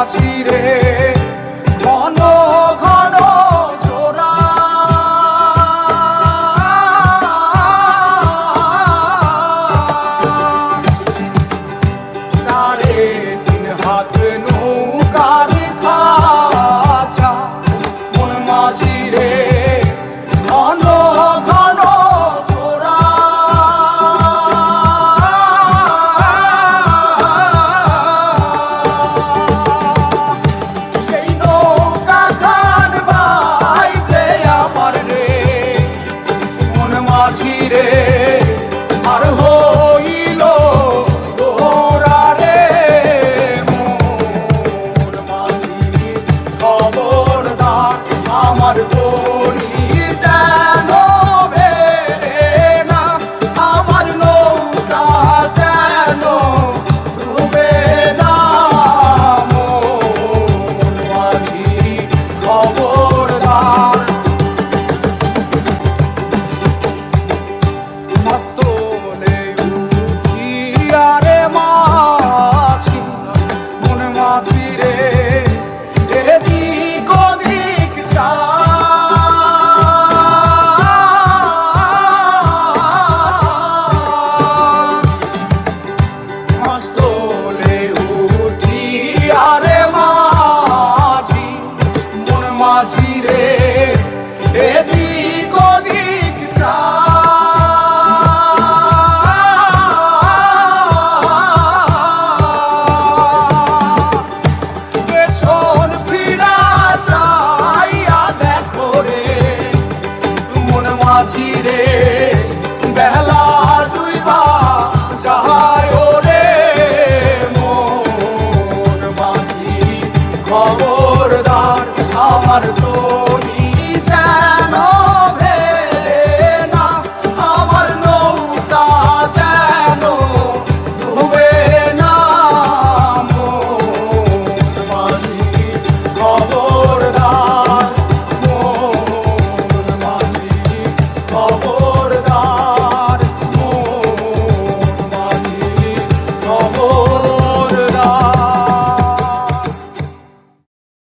আছি রে। আছি আর হইল তোরা রে মোর মাঝি খবরদার। আমার পরি যেন না, আমার নৌকা যেন ডুবে না। মোর মাঝি খবরদার। খবরদার আমার তো চাই।